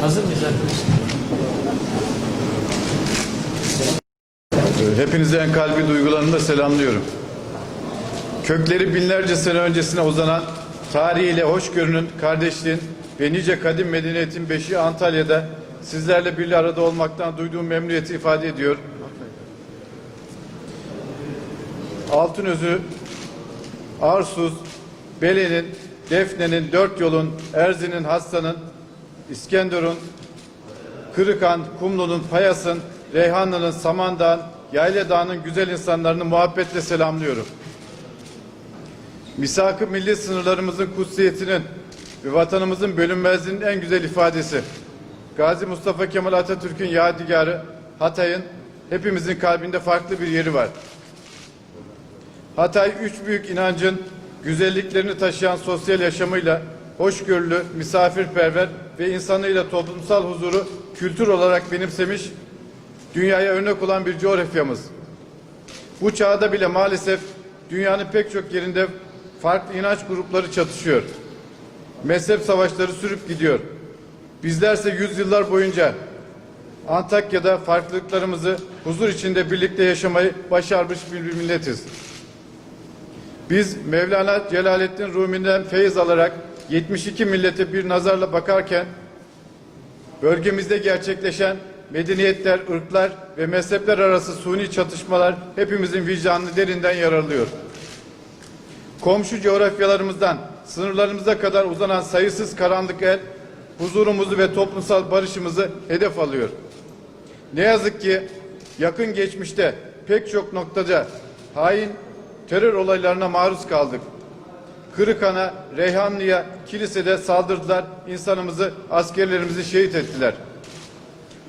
Hazır mıyız arkadaşlar? Hepinize kalbi duygularımla selamlıyorum. Kökleri binlerce sene öncesine uzanan tarihiyle hoşgörünün, kardeşliğin ve nice kadim medeniyetin beşiği Antalya'da sizlerle bir arada olmaktan duyduğum memnuniyeti ifade ediyor. Altınözü, Arsuz, Bele'nin, Defne'nin, Dört Yol'un, Erzin'in, Hastan'ın, İskenderun, Kırıkan, Kumlu'nun, Payas'ın, Reyhanlı'nın, Samandağ'ın, Yayla Dağı'nın güzel insanlarını muhabbetle selamlıyorum. Misak-ı milli sınırlarımızın kutsiyetinin ve vatanımızın bölünmezliğinin en güzel ifadesi. Gazi Mustafa Kemal Atatürk'ün yadigarı Hatay'ın hepimizin kalbinde farklı bir yeri var. Hatay üç büyük inancın güzelliklerini taşıyan sosyal yaşamıyla hoşgörülü, misafirperver ve insanıyla toplumsal huzuru kültür olarak benimsemiş, dünyaya örnek olan bir coğrafyamız. Bu çağda bile maalesef dünyanın pek çok yerinde farklı inanç grupları çatışıyor. Mezhep savaşları sürüp gidiyor. Bizlerse yüzyıllar boyunca Antakya'da farklılıklarımızı huzur içinde birlikte yaşamayı başarmış bir milletiz. Biz Mevlana Celaleddin Rumi'den feyiz alarak 72 millete bir nazarla bakarken bölgemizde gerçekleşen medeniyetler, ırklar ve mezhepler arası suni çatışmalar hepimizin vicdanını derinden yaralıyor. Komşu coğrafyalarımızdan sınırlarımıza kadar uzanan sayısız karanlık el huzurumuzu ve toplumsal barışımızı hedef alıyor. Ne yazık ki yakın geçmişte pek çok noktada hain terör olaylarına maruz kaldık. Kırıkan'a, Reyhanlı'ya, kilisede saldırdılar, insanımızı, askerlerimizi şehit ettiler.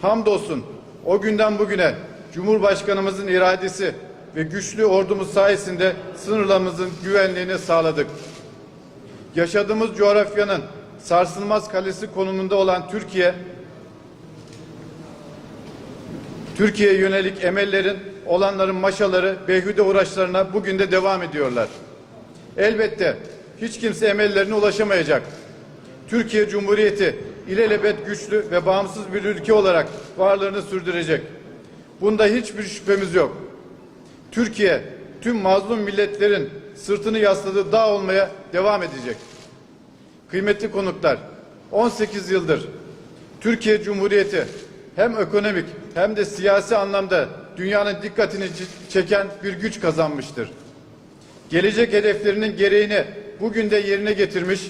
Hamdolsun o günden bugüne Cumhurbaşkanımızın iradesi ve güçlü ordumuz sayesinde sınırlarımızın güvenliğini sağladık. Yaşadığımız coğrafyanın sarsılmaz kalesi konumunda olan Türkiye, Türkiye'ye yönelik emellerin, olanların maşaları, beyhude uğraşlarına bugün de devam ediyorlar. Elbette hiç kimse emellerine ulaşamayacak. Türkiye Cumhuriyeti ilelebet güçlü ve bağımsız bir ülke olarak varlığını sürdürecek. Bunda hiçbir şüphemiz yok. Türkiye tüm mazlum milletlerin sırtını yasladığı dağ olmaya devam edecek. Kıymetli konuklar, 18 yıldır Türkiye Cumhuriyeti hem ekonomik hem de siyasi anlamda dünyanın dikkatini çeken bir güç kazanmıştır. Gelecek hedeflerinin gereğini bugün de yerine getirmiş,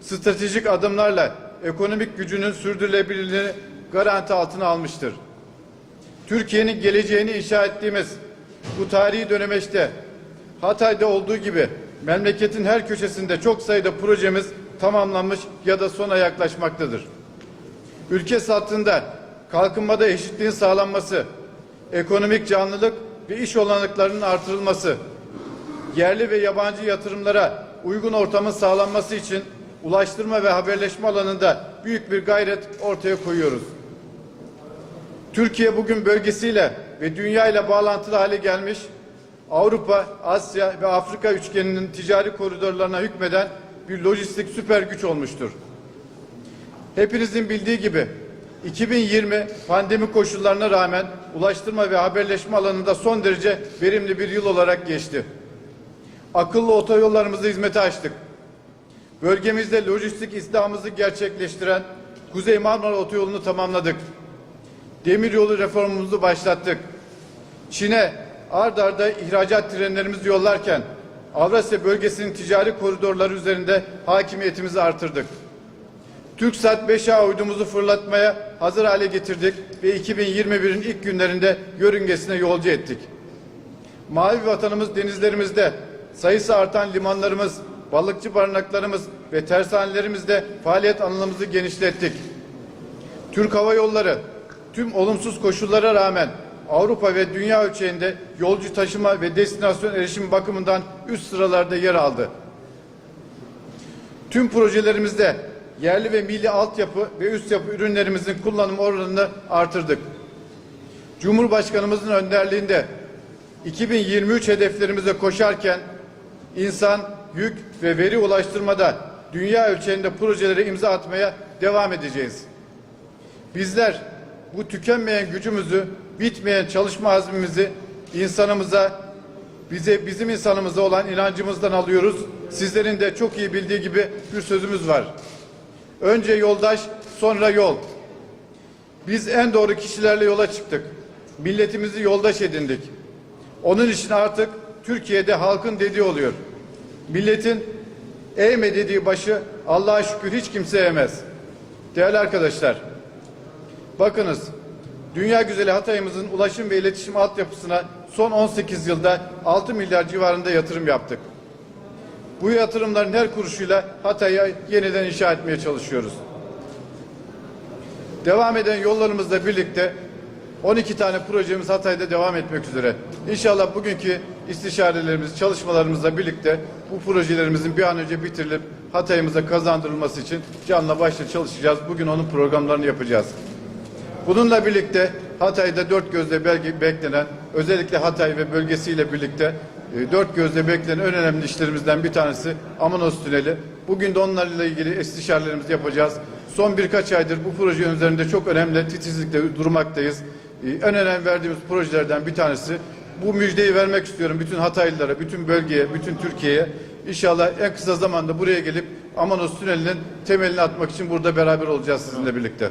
stratejik adımlarla ekonomik gücünün sürdürülebilirliğini garanti altına almıştır. Türkiye'nin geleceğini inşa ettiğimiz bu tarihi dönemeçte Hatay'da olduğu gibi memleketin her köşesinde çok sayıda projemiz tamamlanmış ya da sona yaklaşmaktadır. Ülke sattığında kalkınmada eşitliğin sağlanması, ekonomik canlılık ve iş olanaklarının artırılması, yerli ve yabancı yatırımlara uygun ortamın sağlanması için ulaştırma ve haberleşme alanında büyük bir gayret ortaya koyuyoruz. Türkiye bugün bölgesiyle ve dünya ile bağlantılı hale gelmiş, Avrupa, Asya ve Afrika üçgeninin ticari koridorlarına hükmeden bir lojistik süper güç olmuştur. Hepinizin bildiği gibi 2020 pandemi koşullarına rağmen ulaştırma ve haberleşme alanında son derece verimli bir yıl olarak geçti. Akıllı otoyollarımızı hizmete açtık. Bölgemizde lojistik istihdamımızı gerçekleştiren Kuzey Marmara Otoyolu'nu tamamladık. Demiryolu reformumuzu başlattık. Çin'e ard arda ihracat trenlerimizi yollarken Avrasya bölgesinin ticari koridorları üzerinde hakimiyetimizi artırdık. TürkSat 5A uydumuzu fırlatmaya hazır hale getirdik ve 2021'in ilk günlerinde yörüngesine yolcu ettik. Mavi vatanımız denizlerimizde sayısı artan limanlarımız, balıkçı barınaklarımız ve tersanelerimizde faaliyet alanımızı genişlettik. Türk Hava Yolları tüm olumsuz koşullara rağmen Avrupa ve dünya ölçeğinde yolcu taşıma ve destinasyon erişimi bakımından üst sıralarda yer aldı. Tüm projelerimizde yerli ve milli altyapı ve üst yapı ürünlerimizin kullanım oranını artırdık. Cumhurbaşkanımızın önderliğinde 2023 hedeflerimize koşarken insan, yük ve veri ulaştırmada dünya ölçeğinde projelere imza atmaya devam edeceğiz. Bizler bu tükenmeyen gücümüzü, bitmeyen çalışma azmimizi insanımıza, bize bizim insanımıza olan inancımızdan alıyoruz. Sizlerin de çok iyi bildiği gibi bir sözümüz var. Önce yoldaş, sonra yol. Biz en doğru kişilerle yola çıktık. Milletimizi yoldaş edindik. Onun için artık Türkiye'de halkın dediği oluyor. Milletin eğme dediği başı Allah'a şükür hiç kimse eğmez. Değerli arkadaşlar, bakınız dünya güzeli Hatay'ımızın ulaşım ve iletişim altyapısına son 18 yılda 6 milyar civarında yatırım yaptık. Bu yatırımların her kuruşuyla Hatay'ı yeniden inşa etmeye çalışıyoruz. Devam eden yollarımızla birlikte 12 tane projemiz Hatay'da devam etmek üzere. İnşallah bugünkü istişarelerimiz, çalışmalarımızla birlikte bu projelerimizin bir an önce bitirilip Hatay'ımıza kazandırılması için canla başla çalışacağız. Bugün onun programlarını yapacağız. Bununla birlikte Hatay'da dört gözle beklenen, özellikle Hatay ve bölgesiyle birlikte e, dört gözle beklenen en önemli işlerimizden bir tanesi Amanos Tüneli. Bugün de onlarla ilgili istişarelerimizi yapacağız. Son birkaç aydır bu proje üzerinde çok önemli titizlikle durmaktayız. E, En önem verdiğimiz projelerden bir tanesi. Bu müjdeyi vermek istiyorum bütün Hataylılara, bütün bölgeye, bütün Türkiye'ye. İnşallah en kısa zamanda buraya gelip Amanos Tüneli'nin temelini atmak için burada beraber olacağız sizinle birlikte.